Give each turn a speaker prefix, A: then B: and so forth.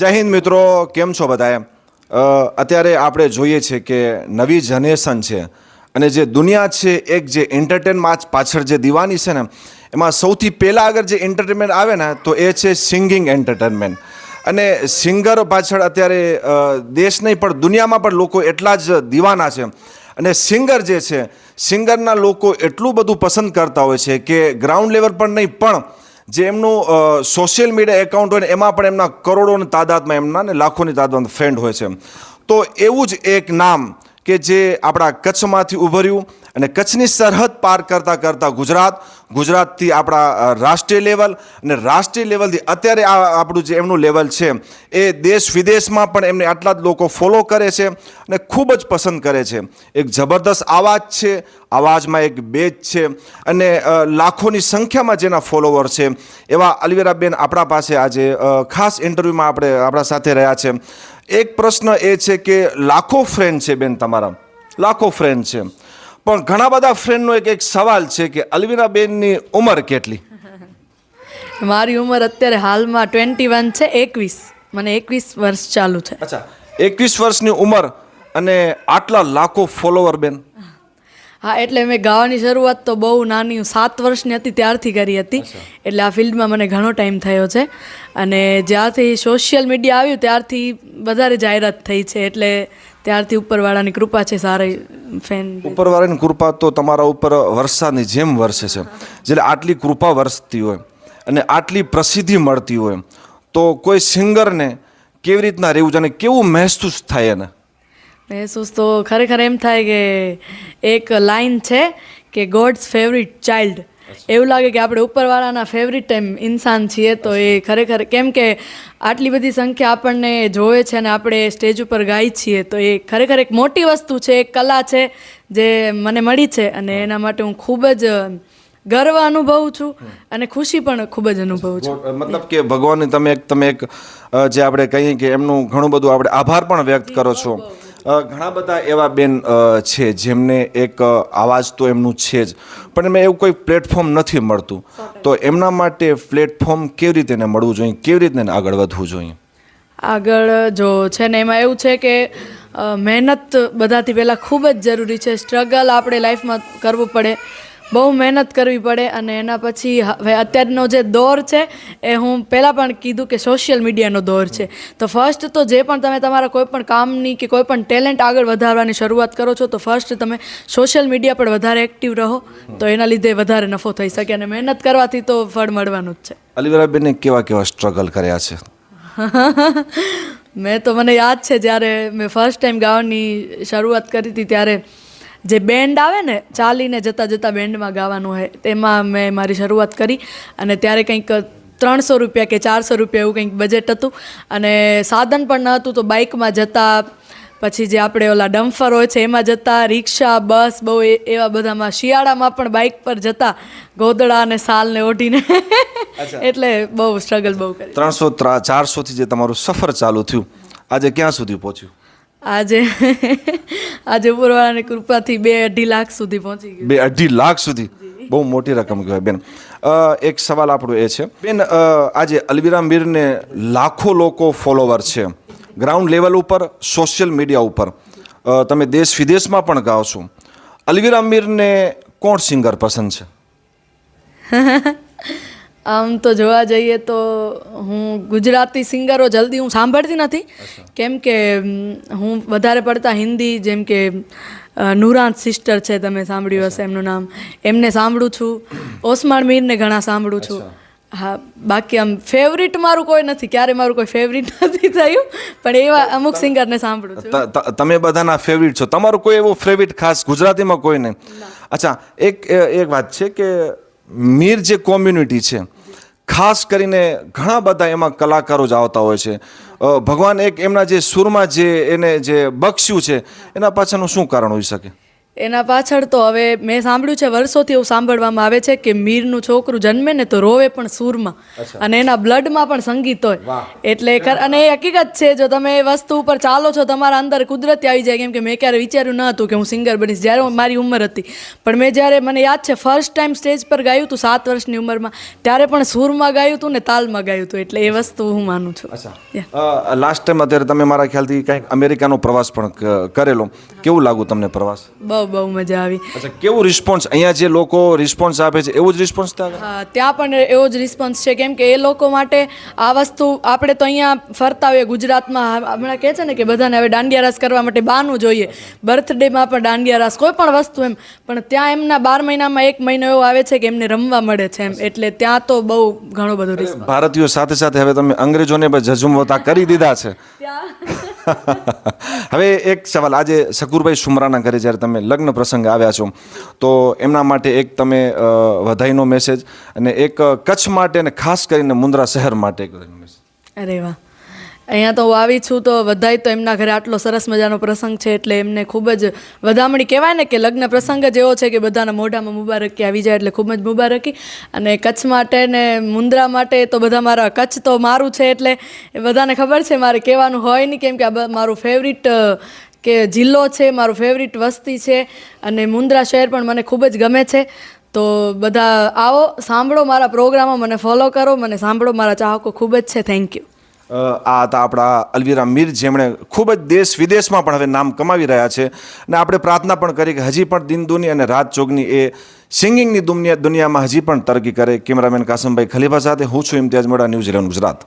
A: જય હિન્દ મિત્રો, કેમ છો બધાએ? અત્યારે આપણે જોઈએ છે કે નવી જનરેશન છે અને જે દુનિયા છે, એક જે એન્ટરટેનમાં પાછળ જે દીવાની છે ને, એમાં સૌથી પહેલાં અગર જે એન્ટરટેનમેન્ટ આવે ને, તો એ છે સિંગિંગ એન્ટરટેનમેન્ટ. અને સિંગરો પાછળ અત્યારે દેશ નહીં, પણ દુનિયામાં પણ લોકો એટલા જ દીવાના છે. અને સિંગર જે છે, સિંગરના લોકો એટલું બધું પસંદ કરતા હોય છે કે ગ્રાઉન્ડ લેવલ પર નહીં, પણ જે એમનું સોશિયલ મીડિયા એકાઉન્ટ હોય એમાં પણ એમના કરોડોની તાદાદમાં એમના ને લાખોની તાદાદમાં ફ્રેન્ડ હોય છે. તો એવું જ એક નામ કે જે આપણા કચ્છમાંથી ઉભર્યું અને કચ્છની સરહદ પાર કરતાં કરતાં ગુજરાત, ગુજરાતથી આપણા રાષ્ટ્રીય લેવલ અને રાષ્ટ્રીય લેવલથી અત્યારે આ આપણું જે એમનું લેવલ છે, એ દેશ વિદેશમાં પણ એમને આટલા જ લોકો ફોલો કરે છે અને ખૂબ જ પસંદ કરે છે. એક જબરદસ્ત અવાજ છે અવાજમાં એક બેજ છે અને લાખોની સંખ્યામાં જેના ફોલોવર છે. એવા અલવેરાબેન આપણા પાસે આજે ખાસ ઇન્ટરવ્યૂમાં આપણે, આપણા સાથે રહ્યા છે. એક પ્રશ્ન એ છે કે લાખો ફ્રેન્ડ છે બેન તમારા. લાખો ફ્રેન્ડ છે. પણ ઘણા બધા ફ્રેન્ડનો એક એક સવાલ છે કે અલવીરાબેનની ઉંમર કેટલી?
B: મારી ઉંમર અત્યારે હાલમાં ટ્વેન્ટી વન છે એકવીસ. મને એકવીસ વર્ષ ચાલુ છે.
A: અચ્છા એકવીસ વર્ષની ઉંમર અને આટલા લાખો ફોલોવર બેન?
B: હા એટલે મેં ગાવાની શરૂઆત તો બહુ નાની હું સાત વર્ષની હતી ત્યારથી કરી હતી. એટલે આ ફિલ્ડમાં મને ઘણો ટાઈમ થયો છે. અને જ્યારથી સોશિયલ મીડિયા આવ્યું ત્યારથી વધારે જાહેરાત થઈ છે. એટલે ત્યારથી ઉપરવાળાની કૃપા છે સારી ફેન.
A: ઉપરવાળાની કૃપા તો તમારા ઉપર વરસાદની જેમ વરસે છે. જ્યારે આટલી કૃપા વરસતી હોય અને આટલી પ્રસિદ્ધિ મળતી હોય તો કોઈ સિંગરને કેવી રીતના રહેવું છે અને કેવું મહેસૂસ થાય એને?
B: મહેસૂસ તો ખરેખર એમ થાય કે એક લાઈન છે કે ગોડ્સ ફેવરિટ ચાઇલ્ડ એવું લાગે કે આપણે ઉપરવાળાના ફેવરિટ ટાઈમ ઇન્સાન છીએ તો એ ખરેખર કેમ કે આટલી બધી સંખ્યા આપણને જોવે છે અને આપણે સ્ટેજ ઉપર ગાઈ છીએ તો એ ખરેખર એક મોટી વસ્તુ છે એક કલા છે જે મને મળી છે અને એના માટે હું ખૂબ જ ગર્વ અનુભવું છું અને ખુશી પણ ખૂબ જ અનુભવું છું.
A: મતલબ કે ભગવાનની તમે એક તમે એક જે આપણે કહીએ કે એમનું ઘણું બધું આપણે આભાર પણ વ્યક્ત કરો છો. ઘણા બધા એવા બેન છે જેમને એક આવાજ તો એમનું છે જ પણ એમને એવું કોઈ પ્લેટફોર્મ નથી મળતું. તો એમના માટે પ્લેટફોર્મ કેવી રીતે એને મળવું જોઈએ? કેવી રીતે એને આગળ વધવું જોઈએ?
B: આગળ જો છે ને એમાં એવું છે કે મહેનત બધાથી પહેલાં ખૂબ જ જરૂરી છે. સ્ટ્રગલ આપણે લાઈફમાં કરવું પડે. બહુ મહેનત કરવી પડે અને એના પછી હવે અત્યારનો જે દોર છે એ હું પહેલાં પણ કીધું કે સોશિયલ મીડિયાનો દોર છે. તો ફર્સ્ટ તો જે પણ તમે તમારા કોઈપણ કામની કે કોઈપણ ટેલેન્ટ આગળ વધારવાની શરૂઆત કરો છો તો ફર્સ્ટ તમે સોશિયલ મીડિયા પર વધારે એક્ટિવ રહો તો એના લીધે વધારે નફો થઈ શકે અને મહેનત કરવાથી તો ફળ મળવાનું જ છે.
A: અલીવરાબેને કેવા કેવા સ્ટ્રગલ કર્યા છે?
B: મેં તો મને યાદ છે જ્યારે મેં ફર્સ્ટ ટાઈમ ગાવાની શરૂઆત કરી હતી ત્યારે જે બેન્ડ આવે ને ચાલીને જતાં જતાં બેન્ડમાં ગાવાનું હોય તેમાં મેં મારી શરૂઆત કરી અને ત્યારે કંઈક ત્રણસો રૂપિયા કે ચારસો રૂપિયા એવું કંઈક બજેટ હતું. અને સાધન પણ ન હતું તો બાઇકમાં જતાં પછી જે આપણે ઓલા ડમ્ફર હોય છે એમાં જતાં રિક્ષા બસ બહુ એવા બધામાં શિયાળામાં પણ બાઇક પર જતાં ગોદડા અને સાલને ઓઢીને. એટલે બહુ સ્ટ્રગલ બહુ કરી.
A: ત્રણસો ચારસોથી જે તમારું સફર ચાલુ થયું આજે ક્યાં સુધી પહોંચ્યું?
B: આજે આજે ઉપરવાળાની કૃપાથી બે અઢી લાખ સુધી પહોંચી ગયું.
A: બે અઢી લાખ સુધી? બહુ મોટી રકમ કહેવાય બેન. એક સવાલ આપણો એ છે. બેન આજે અલવિરા મીરને લાખો લોકો ફોલોવર છે. ગ્રાઉન્ડ લેવલ ઉપર સોશિયલ મીડિયા ઉપર. તમે દેશ વિદેશમાં પણ ગાઓ છો. અલવિરા મીરને કોણ સિંગર પસંદ છે?
B: આમ તો જોવા જઈએ તો હું ગુજરાતી સિંગરો જલ્દી હું સાંભળતી નથી. કેમ કે હું વધારે પડતા હિન્દી જેમ કે અ, નુરાંત સિસ્ટર છે તમે સાંભળ્યું હશે એમનું નામ. એમને સાંભળું છું. ઓસમાણ મીરને ઘણા સાંભળું છું. હા બાકી આમ ફેવરિટ મારું કોઈ નથી. ક્યારે મારું કોઈ ફેવરિટ નથી થયું પણ એવા અમુક સિંગરને સાંભળું છું.
A: તમે બધાના ફેવરિટ છો. તમારું કોઈ એવો ફેવરિટ ખાસ ગુજરાતીમાં કોઈ નહીં? અચ્છા એક એક વાત છે કે મીર જે કોમ્યુનિટી છે ખાસ કરીને ઘણા બધા એમાં કલાકારો જ આવતા હોય છે. ભગવાન એક એમના જે સુરમાં જે એને જે બક્ષ્યું છે, એના પાછળનું શું કારણ હોઈ શકે?
B: એના પાછળ તો હવે મેં સાંભળ્યું છે વર્ષોથી એવું સાંભળવામાં આવે છે કે મીરનું છોકરું જન્મે ને તો રોવે પણ સૂરમાં. અને એના બ્લડમાં પણ સંગીત હોય. એટલે અને એ હકીકત છે જો તમે એ વસ્તુ ઉપર ચાલો છો તમારા અંદર કુદરતી આવી જાય કેમ કે મેં ક્યારે વિચાર્યું ન હતું કે હું સિંગર બનીશ જ્યારે મારી ઉંમર હતી. પણ મેં જ્યારે મને યાદ છે ફર્સ્ટ ટાઈમ સ્ટેજ પર ગાયું હતું સાત વર્ષની ઉંમરમાં ત્યારે પણ સૂરમાં ગાયું હતું ને તાલમાં ગાયું હતું એટલે એ વસ્તુ હું માનું છું.
A: લાસ્ટ ટાઈમ અત્યારે તમે મારા ખ્યાલથી કંઈક અમેરિકાનો પ્રવાસ પણ કરેલો. કેવું લાગુ તમને પ્રવાસ?
B: બહુ બહુ મજા આવી.
A: અચ્છા કેવું રિસ્પોન્સ અહીંયા જે લોકો રિસ્પોન્સ આપે છે એવું જ રિસ્પોન્સ ત્યાં
B: ત્યાં પણ એવો જ રિસ્પોન્સ છે. કેમ કે એ લોકો માટે આ વસ્તુ આપણે તો અહીંયા ફરતા હોઈએ ગુજરાતમાં હમણાં કહે છે ને કે બધાને હવે દાંડિયા રાસ કરવા માટે બહારનું જોઈએ. બર્થડેમાં પણ દાંડિયા રાસ કોઈ પણ વસ્તુ એમ. પણ ત્યાં એમના બાર મહિનામાં એક મહિનો એવો આવે છે કે એમને રમવા મળે છે એમ. એટલે ત્યાં તો બહુ ઘણો બધો રિસ્પોન્સ
A: ભારતીયો સાથે સાથે હવે તમે અંગ્રેજોને પણ ઝઝુમવતા કરી દીધા છે. હવે એક સવાલ. આજે શકુરભાઈ સુમરાના ઘરે જ્યારે તમે લગ્ન પ્રસંગે આવ્યા છો, તો એમના માટે એક તમે વધાઈનો મેસેજ અને એક કચ્છ માટે અને ખાસ કરીને મુન્દ્રા શહેર માટે
B: અરે વાહ. અહીંયા તો હું આવી છું તો બધાય તો એમના ઘરે આટલો સરસ મજાનો પ્રસંગ છે એટલે એમને ખૂબ જ વધામણી કહેવાય ને કે લગ્ન પ્રસંગ જ એવો છે કે બધાના મોઢામાં મુબારકી આવી જાય એટલે ખૂબ જ મુબારકી. અને કચ્છ માટે ને મુન્દ્રા માટે તો બધા મારા કચ્છ તો મારું છે એટલે એ બધાને ખબર છે મારે કહેવાનું હોય નહીં કેમ કે આ મારું ફેવરિટ કે જિલ્લો છે, મારું ફેવરિટ વસ્તી છે અને મુન્દ્રા શહેર પણ મને ખૂબ જ ગમે છે. તો બધા આવો, સાંભળો મારા પ્રોગ્રામો મને ફોલો કરો, મને સાંભળો મારા ચાહકો ખૂબ જ છે. થેન્ક યુ
A: આ હતા આપણા અલવીરા મીર, જેમણે ખૂબ જ દેશ વિદેશમાં પણ હવે નામ કમાવી રહ્યા છે. અને આપણે પ્રાર્થના પણ કરી કે હજી પણ દિન દુની અને રાત ચોગની એ સિંગિંગની દુનિયા દુનિયામાં હજી પણ તરકી કરે. કેમેરામેન કાસમભાઈ ખલીફા સાથે હું છું ઇમ્તિયાજ મોડા, ન્યૂઝ ઇલેવન ગુજરાત.